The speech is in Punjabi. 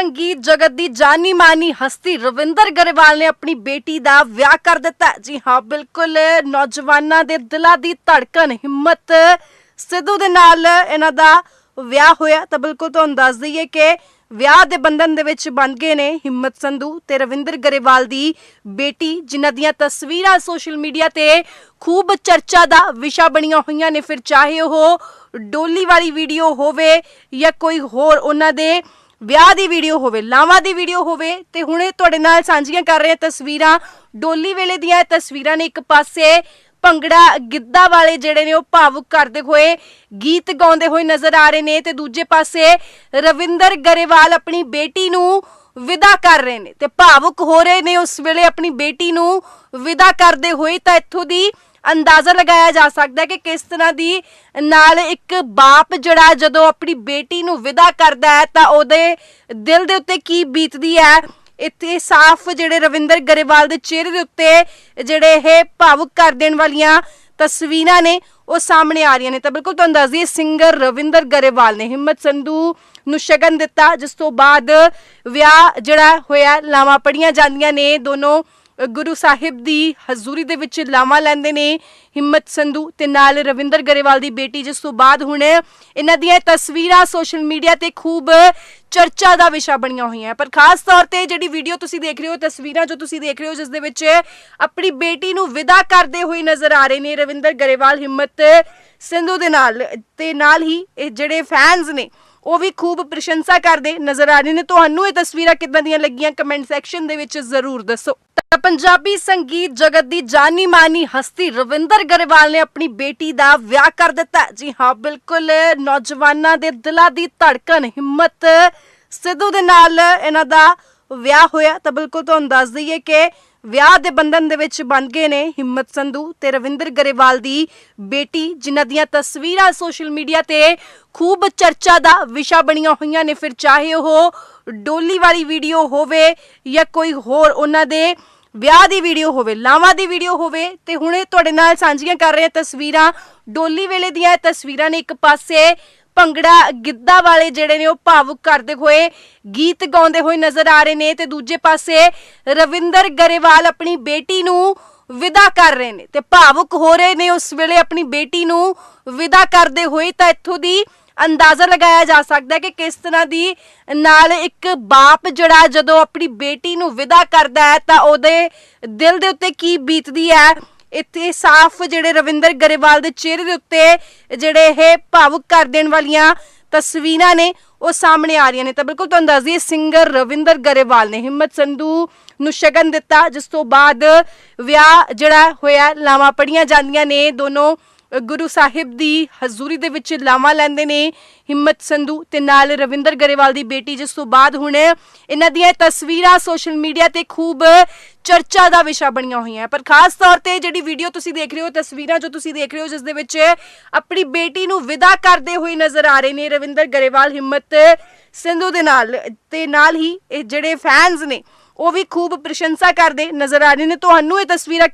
ਸੰਗੀਤ ਜਗਤ ਦੀ ਜਾਨੀ ਮਾਨੀ ਹਸਤੀ ਰਵਿੰਦਰ ਗਰੇਵਾਲ ਨੇ ਆਪਣੀ ਬੇਟੀ ਦਾ ਵਿਆਹ ਕਰ ਦਿੱਤਾ ਜੀ ਹਾਂ, ਬਿਲਕੁਲ ਨੌਜਵਾਨਾਂ ਦੇ ਦਿਲਾਂ ਦੀ ਧੜਕਨ ਹਿੰਮਤ ਸਿੱਧੂ ਦੇ ਨਾਲ ਇਹਨਾਂ ਦਾ ਵਿਆਹ ਹੋਇਆ। ਤਾਂ ਬਿਲਕੁਲ ਤੁਹਾਨੂੰ ਦੱਸ ਦਈਏ ਕਿ ਵਿਆਹ ਦੇ ਬੰਧਨ ਦੇ ਵਿੱਚ ਬਣ ਗਏ ਨੇ ਹਿੰਮਤ ਸੰਧੂ ਤੇ ਰਵਿੰਦਰ ਗਰੇਵਾਲ ਦੀ ਬੇਟੀ, ਜਿਨ੍ਹਾਂ ਦੀਆਂ ਤਸਵੀਰਾਂ ਸੋਸ਼ਲ ਮੀਡੀਆ ਤੇ ਖੂਬ ਚਰਚਾ ਦਾ ਵਿਸ਼ਾ ਬਣੀਆਂ ਹੋਈਆਂ ਨੇ। ਫਿਰ ਚਾਹੇ ਉਹ ਡੋਲੀ ਵਾਲੀ ਵੀਡੀਓ ਹੋਵੇ ਜਾਂ ਕੋਈ ਹੋਰ ਉਹਨਾਂ ਦੇ ਵਿਆਹ ਦੀ ਵੀਡੀਓ ਹੋਵੇ, ਲਾਵਾਂ ਦੀ ਵੀਡੀਓ ਹੋਵੇ, ਤੇ ਹੁਣੇ ਤੁਹਾਡੇ ਨਾਲ ਸਾਂਝੀਆਂ ਕਰ ਰਹੇ ਹਾਂ ਤਸਵੀਰਾਂ। ਡੋਲੀ ਵੇਲੇ ਦੀਆਂ ਤਸਵੀਰਾਂ ਨੇ ਇੱਕ ਪਾਸੇ ਭੰਗੜਾ ਗਿੱਧਾ ਵਾਲੇ ਜਿਹੜੇ ਨੇ ਉਹ ਭਾਵੁਕ ਕਰਦੇ ਹੋਏ ਗੀਤ ਗਾਉਂਦੇ ਹੋਏ ਨਜ਼ਰ ਆ ਰਹੇ ਨੇ ਤੇ ਦੂਜੇ ਪਾਸੇ ਰਵਿੰਦਰ ਗਰੇਵਾਲ ਆਪਣੀ ਬੇਟੀ ਨੂੰ ਵਿਦਾ ਕਰ ਰਹੇ ਨੇ ਤੇ ਭਾਵੁਕ ਹੋ ਰਹੇ ਨੇ ਉਸ ਵੇਲੇ ਆਪਣੀ ਬੇਟੀ ਨੂੰ ਵਿਦਾ ਕਰਦੇ ਹੋਏ ਤਾਂ ਇੱਥੋਂ ਦੀ ਅੰਦਾਜ਼ਾ ਲਗਾਇਆ ਜਾ ਸਕਦਾ ਹੈ ਕਿ ਕਿਸ ਤਰ੍ਹਾਂ ਦੀ ਨਾਲ ਇੱਕ ਬਾਪ ਜਿਹੜਾ ਜਦੋਂ ਆਪਣੀ ਬੇਟੀ ਨੂੰ ਵਿਦਾ ਕਰਦਾ ਹੈ ਤਾਂ ਉਹਦੇ ਦਿਲ ਦੇ ਉੱਤੇ ਕੀ ਬੀਤਦੀ ਹੈ? ਇੱਥੇ ਸਾਫ਼ ਜਿਹੜੇ ਰਵਿੰਦਰ ਗਰੇਵਾਲ ਦੇ ਚਿਹਰੇ ਦੇ ਉੱਤੇ ਜਿਹੜੇ ਇਹ ਭਾਵੁਕ ਕਰ ਦੇਣ ਵਾਲੀਆਂ ਤਸਵੀਰਾਂ ਨੇ, ਉਹ ਸਾਹਮਣੇ ਆ ਰਹੀਆਂ ਨੇ। ਤਾਂ ਬਿਲਕੁਲ ਤੁਹਾਨੂੰ ਦੱਸ ਦਈਏ, ਸਿੰਗਰ ਰਵਿੰਦਰ ਗਰੇਵਾਲ ਨੇ ਹਿੰਮਤ ਸੰਧੂ ਨੂੰ ਸ਼ਗਨ ਦਿੱਤਾ, ਜਿਸ ਤੋਂ ਬਾਅਦ ਵਿਆਹ ਜਿਹੜਾ ਹੋਇਆ, ਲਾਵਾਂ ਪੜੀਆਂ ਜਾਂਦੀਆਂ ਨੇ ਦੋਨੋਂ ਗੁਰੂ ਸਾਹਿਬ ਦੀ ਹਜ਼ੂਰੀ ਦੇ ਵਿੱਚ ਲਾਵਾਂ ਲੈਂਦੇ ਨੇ ਹਿੰਮਤ ਸੰਧੂ ਤੇ ਨਾਲ ਰਵਿੰਦਰ ਗਰੇਵਾਲ ਦੀ ਬੇਟੀ, ਜਿਸ ਤੋਂ ਬਾਅਦ ਹੁਣ ਇਹਨਾਂ ਦੀਆਂ ਤਸਵੀਰਾਂ ਸੋਸ਼ਲ ਮੀਡੀਆ ਤੇ ਖੂਬ ਚਰਚਾ ਦਾ ਵਿਸ਼ਾ ਬਣੀਆਂ ਹੋਈਆਂ। ਪਰ ਖਾਸ ਤੌਰ ਤੇ ਜਿਹੜੀ ਵੀਡੀਓ ਤੁਸੀਂ ਦੇਖ ਰਹੇ ਹੋ, ਤਸਵੀਰਾਂ ਜੋ ਤੁਸੀਂ ਦੇਖ ਰਹੇ ਹੋ, ਜਿਸ ਦੇ ਵਿੱਚ ਆਪਣੀ ਬੇਟੀ ਨੂੰ ਵਿਦਾ ਕਰਦੇ ਹੋਏ ਨਜ਼ਰ ਆ ਰਹੇ ਨੇ ਰਵਿੰਦਰ ਗਰੇਵਾਲ ਹਿੰਮਤ ਸੰਧੂ ਦੇ ਨਾਲ। ਤੇ ਨਾਲ ਹੀ ਇਹ ਜਿਹੜੇ ਫੈਨਸ ਨੇ ਉਹ ਵੀ ਖੂਬ ਪ੍ਰਸ਼ੰਸਾ ਕਰਦੇ ਨਜ਼ਰ ਆ ਰਹੇ ਨੇ। ਤੁਹਾਨੂੰ ਇਹ ਤਸਵੀਰਾਂ ਕਿੱਦਾਂ ਦੀਆਂ ਲੱਗੀਆਂ? ਕਮੈਂਟ ਸੈਕਸ਼ਨ ਦੇ ਵਿੱਚ ਜ਼ਰੂਰ ਦੱਸੋ। ਤਾਂ ਪੰਜਾਬੀ ਸੰਗੀਤ ਜਗਤ ਦੀ ਜਾਨੀ ਮਾਨੀ ਹਸਤੀ ਰਵਿੰਦਰ ਗਰੇਵਾਲ ਨੇ ਆਪਣੀ ਬੇਟੀ ਦਾ ਵਿਆਹ ਕਰ ਦਿੱਤਾ। ਜੀ ਹਾਂ, ਬਿਲਕੁਲ ਨੌਜਵਾਨਾਂ ਦੇ ਦਿਲਾਂ ਦੀ ਧੜਕਣ, ਹਿੰਮਤ ਸਿੱਧੂ ਦੇ ਨਾਲ ਇਹਨਾਂ ਦਾ ਵਿਆਹ ਹੋਇਆ। ਤਾਂ ਬਿਲਕੁਲ ਤੁਹਾਨੂੰ ਦੱਸ ਦਈਏ ਕਿ ਵਿਆਹ ਦੇ ਬੰਧਨ ਦੇ ਵਿੱਚ ਬਣ ਗਏ ਨੇ ਹਿੰਮਤ ਸੰਧੂ ਤੇ ਰਵਿੰਦਰ ਗਰੇਵਾਲ ਦੀ ਬੇਟੀ, ਜਿਨ੍ਹਾਂ ਦੀਆਂ ਤਸਵੀਰਾਂ ਸੋਸ਼ਲ ਮੀਡੀਆ ਤੇ ਖੂਬ ਚਰਚਾ ਦਾ ਵਿਸ਼ਾ ਬਣੀਆਂ ਹੋਈਆਂ ਨੇ। ਫਿਰ ਚਾਹੇ ਉਹ ਡੋਲੀ ਵਾਲੀ ਵੀਡੀਓ ਹੋਵੇ ਜਾਂ ਕੋਈ ਹੋਰ ਉਹਨਾਂ ਦੇ ਵਿਆਹ ਦੀ ਵੀਡੀਓ ਹੋਵੇ, ਲਾਵਾਂ ਦੀ ਵੀਡੀਓ ਹੋਵੇ, ਤੇ ਹੁਣੇ ਤੁਹਾਡੇ ਨਾਲ ਸਾਂਝੀਆਂ ਕਰ ਰਹੇ ਤਸਵੀਰਾਂ। ਡੋਲੀ ਵੇਲੇ ਦੀਆਂ ਤਸਵੀਰਾਂ ਨੇ ਇੱਕ ਪਾਸੇ ਭੰਗੜਾ ਗਿੱਧਾ ਵਾਲੇ ਜਿਹੜੇ ਨੇ ਉਹ ਭਾਵੁਕ ਕਰਦੇ ਹੋਏ ਗੀਤ ਗਾਉਂਦੇ ਹੋਏ ਨਜ਼ਰ ਆ ਰਹੇ ਨੇ ਤੇ ਦੂਜੇ ਪਾਸੇ ਰਵਿੰਦਰ ਗਰੇਵਾਲ ਆਪਣੀ ਬੇਟੀ ਨੂੰ ਵਿਦਾ ਕਰ ਰਹੇ ਨੇ ਤੇ ਭਾਵੁਕ ਹੋ ਰਹੇ ਨੇ ਉਸ ਵੇਲੇ ਆਪਣੀ ਬੇਟੀ ਨੂੰ ਵਿਦਾ ਕਰਦੇ ਹੋਏ ਤਾਂ ਇੱਥੋਂ ਦੀ ਅੰਦਾਜ਼ਾ ਲਗਾਇਆ ਜਾ ਸਕਦਾ ਹੈ ਕਿ ਕਿਸ ਤਰ੍ਹਾਂ ਦੀ ਨਾਲ ਇੱਕ ਬਾਪ ਜਿਹੜਾ ਜਦੋਂ ਆਪਣੀ ਬੇਟੀ ਨੂੰ ਵਿਦਾ ਕਰਦਾ ਹੈ ਤਾਂ ਉਹਦੇ ਦਿਲ ਦੇ ਉੱਤੇ ਕੀ ਬੀਤਦੀ ਹੈ ਇੱਥੇ ਸਾਫ਼ ਜਿਹੜੇ ਰਵਿੰਦਰ ਗਰੇਵਾਲ ਦੇ ਚਿਹਰੇ ਦੇ ਉੱਤੇ ਜਿਹੜੇ ਇਹ ਭਾਵੁਕ ਕਰ ਦੇਣ ਵਾਲੀਆਂ ਤਸਵੀਰਾਂ ਨੇ, ਉਹ ਸਾਹਮਣੇ ਆ ਰਹੀਆਂ ਨੇ। ਤਾਂ ਬਿਲਕੁਲ ਤੁਹਾਨੂੰ ਦੱਸ ਦਈਏ, ਸਿੰਗਰ ਰਵਿੰਦਰ ਗਰੇਵਾਲ ਨੇ ਹਿੰਮਤ ਸੰਧੂ ਨੂੰ ਸ਼ਗਨ ਦਿੱਤਾ, ਜਿਸ ਤੋਂ ਬਾਅਦ ਵਿਆਹ ਜਿਹੜਾ ਹੋਇਆ, ਲਾਵਾਂ ਪੜੀਆਂ ਜਾਂਦੀਆਂ ਨੇ। ਦੋਨੋਂ ਗੁਰੂ ਸਾਹਿਬ ਦੀ ਹਜ਼ੂਰੀ ਦੇ ਵਿੱਚ ਲਾਵਾਂ ਲੈਂਦੇ ਨੇ ਹਿੰਮਤ ਸੰਧੂ ਤੇ ਨਾਲ ਰਵਿੰਦਰ ਗਰੇਵਾਲ ਦੀ ਬੇਟੀ, ਜਿਸ ਤੋਂ ਬਾਅਦ ਹੁਣ ਇਹਨਾਂ ਦੀਆਂ ਤਸਵੀਰਾਂ ਸੋਸ਼ਲ ਮੀਡੀਆ ਤੇ ਖੂਬ ਚਰਚਾ ਦਾ ਵਿਸ਼ਾ ਬਣੀਆਂ ਹੋਈਆਂ। ਪਰ ਖਾਸ ਤੌਰ ਤੇ ਜਿਹੜੀ ਵੀਡੀਓ ਤੁਸੀਂ ਦੇਖ ਰਹੇ ਹੋ, ਤਸਵੀਰਾਂ ਜੋ ਤੁਸੀਂ ਦੇਖ ਰਹੇ ਹੋ, ਜਿਸ ਦੇ ਵਿੱਚ ਆਪਣੀ ਬੇਟੀ ਨੂੰ ਵਿਦਾ ਕਰਦੇ ਹੋਏ ਨਜ਼ਰ ਆ ਰਹੇ ਨੇ ਰਵਿੰਦਰ ਗਰੇਵਾਲ, ਹਿੰਮਤ ਸਿੰਧੂ ਦੇ ਨਾਲ। ਤੇ ਨਾਲ ਹੀ ਇਹ ਜਿਹੜੇ ਫੈਨਸ ਨੇ, ਉਹ ਵੀ ਖੂਬ ਪ੍ਰਸ਼ੰਸਾ ਕਰਦੇ ਨਜ਼ਰ ਆ ਰਹੇ ਨੇ। ਤੁਹਾਨੂੰ ਇਹ ਤਸਵੀਰਾਂ